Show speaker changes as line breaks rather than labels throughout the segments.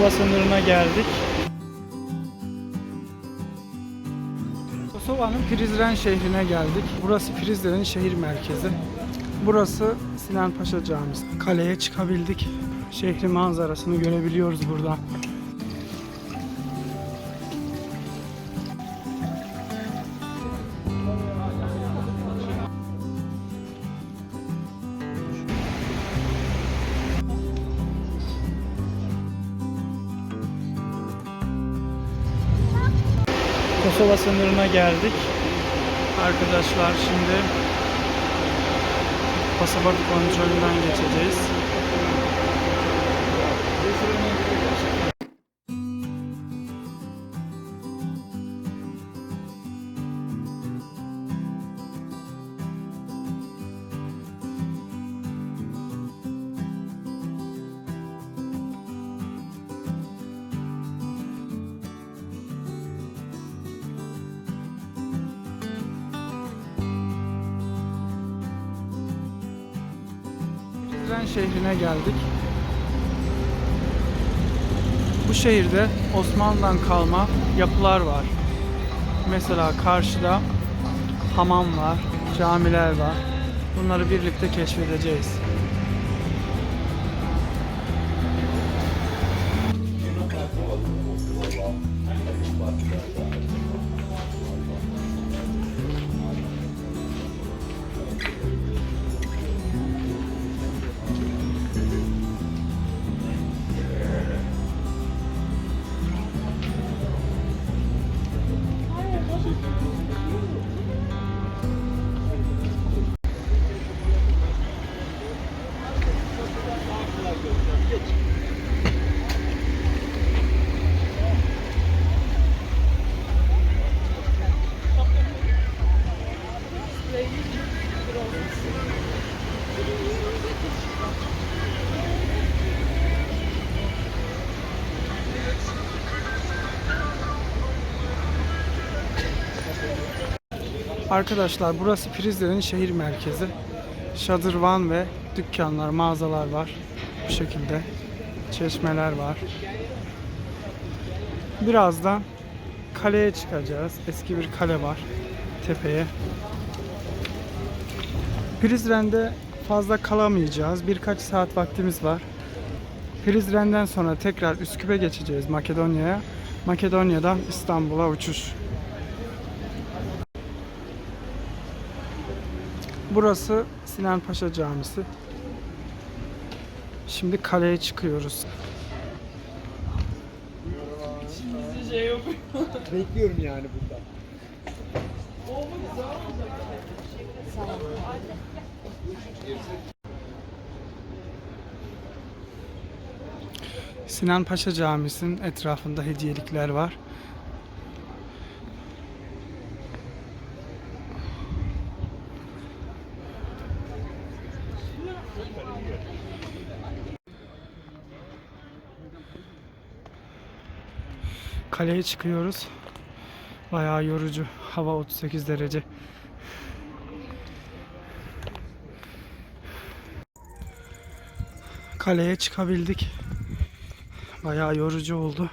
Kosova sınırına geldik. Kosova'nın Prizren şehrine geldik. Burası Prizren'in şehir merkezi. Burası Sinan Paşa Camisi. Kaleye çıkabildik. Şehrin manzarasını görebiliyoruz buradan. Kosova sınırına geldik. Arkadaşlar şimdi pasaport kontrolünden geçeceğiz. Prizren şehrine geldik. Bu şehirde Osmanlı'dan kalma yapılar var. Mesela karşıda hamam var, camiler var. Bunları birlikte keşfedeceğiz. Arkadaşlar burası Prizren'in şehir merkezi. Şadırvan ve dükkanlar, mağazalar var. Bu şekilde. Çeşmeler var. Birazdan kaleye çıkacağız. Eski bir kale var tepeye. Prizren'de fazla kalamayacağız. Birkaç saat vaktimiz var. Prizren'den sonra tekrar Üsküp'e geçeceğiz Makedonya'ya. Makedonya'dan İstanbul'a uçuş. Burası Sinan Paşa Camisi. Şimdi kaleye çıkıyoruz.
Bekliyorum yani burada.
Sinan Paşa Camisi'nin etrafında hediyelikler var. Kaleye çıkıyoruz. Bayağı yorucu. Hava 38 derece. Kaleye çıkabildik. Bayağı yorucu oldu.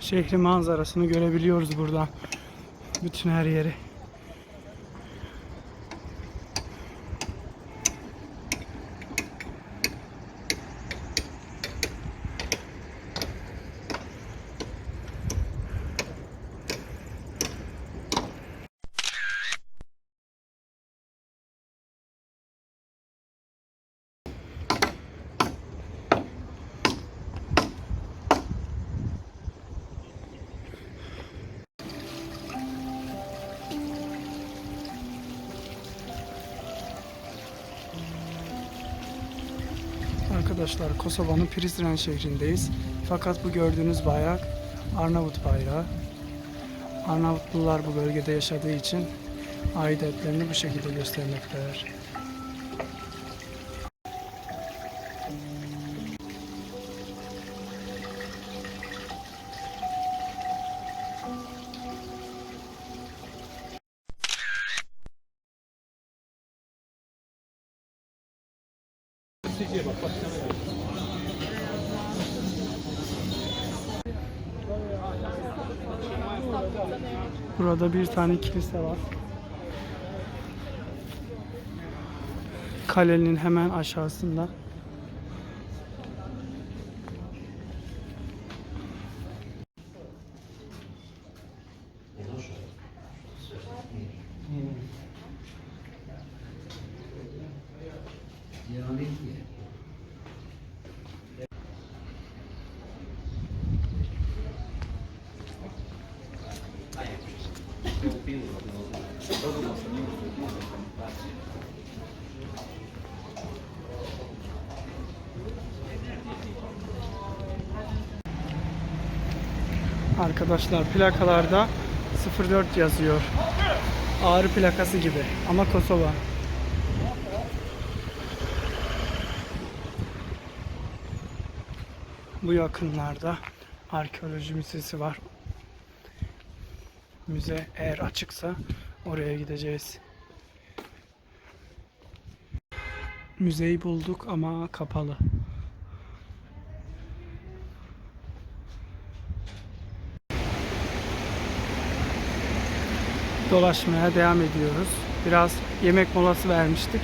Şehri manzarasını görebiliyoruz buradan. Bütün her yeri. arkadaşlar Kosova'nın Prizren şehrindeyiz. Fakat bu gördüğünüz bayrak Arnavut bayrağı. Arnavutlular bu bölgede yaşadığı için aidiyetlerini bu şekilde göstermektedir. Bak, bak. Burada bir tane kilise var. Kalenin hemen aşağısında. Arkadaşlar plakalarda 04 yazıyor. Ağrı plakası gibi ama Kosova. Bu yakınlarda arkeoloji müzesi var. Müze eğer açıksa oraya gideceğiz. Müzeyi bulduk ama kapalı. Dolaşmaya devam ediyoruz. Biraz yemek molası vermiştik.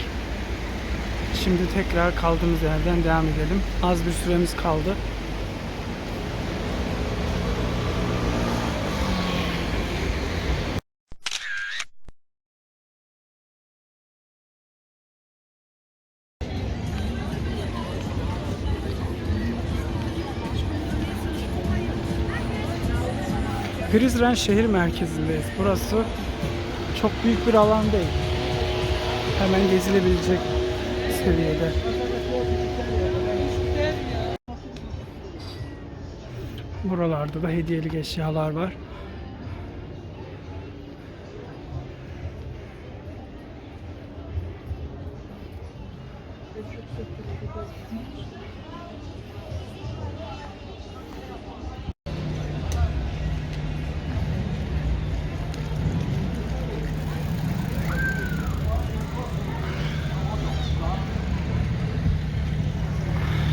Şimdi tekrar kaldığımız yerden devam edelim. Az bir süremiz kaldı. Prizren şehir merkezindeyiz. Burası çok büyük bir alan değil. Hemen gezilebilecek seviyede. Buralarda da hediyelik eşyalar var.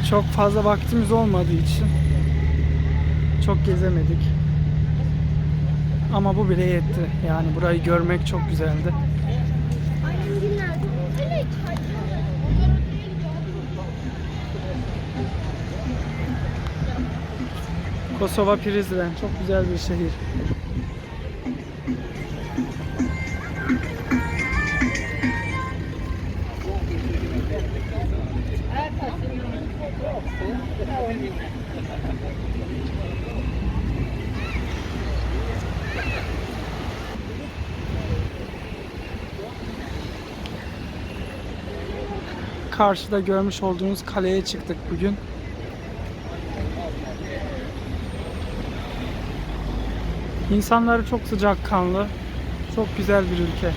Çok fazla vaktimiz olmadığı için çok gezemedik. Ama bu bile yetti. Yani burayı görmek çok güzeldi. Kosova Prizren çok güzel bir şehir. Karşıda görmüş olduğunuz kaleye çıktık bugün. İnsanları çok sıcakkanlı, çok güzel bir ülke.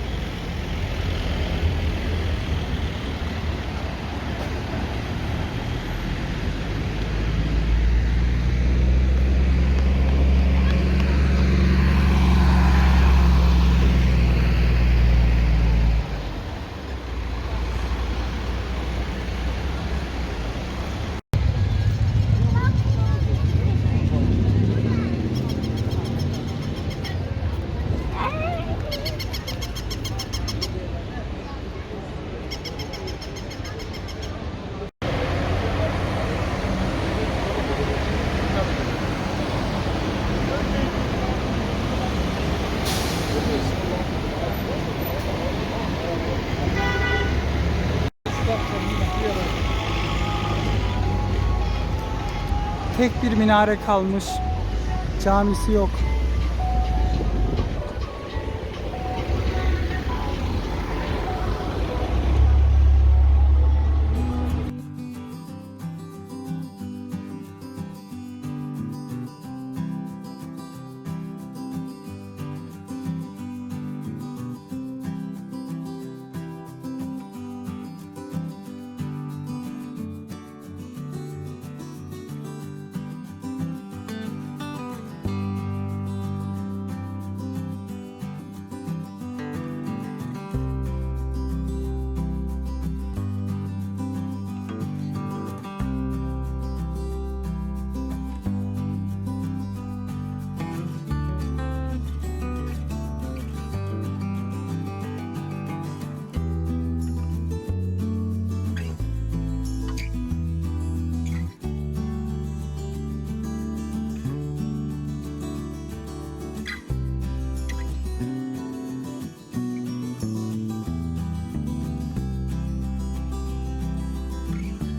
Tek bir minare kalmış. Camisi yok.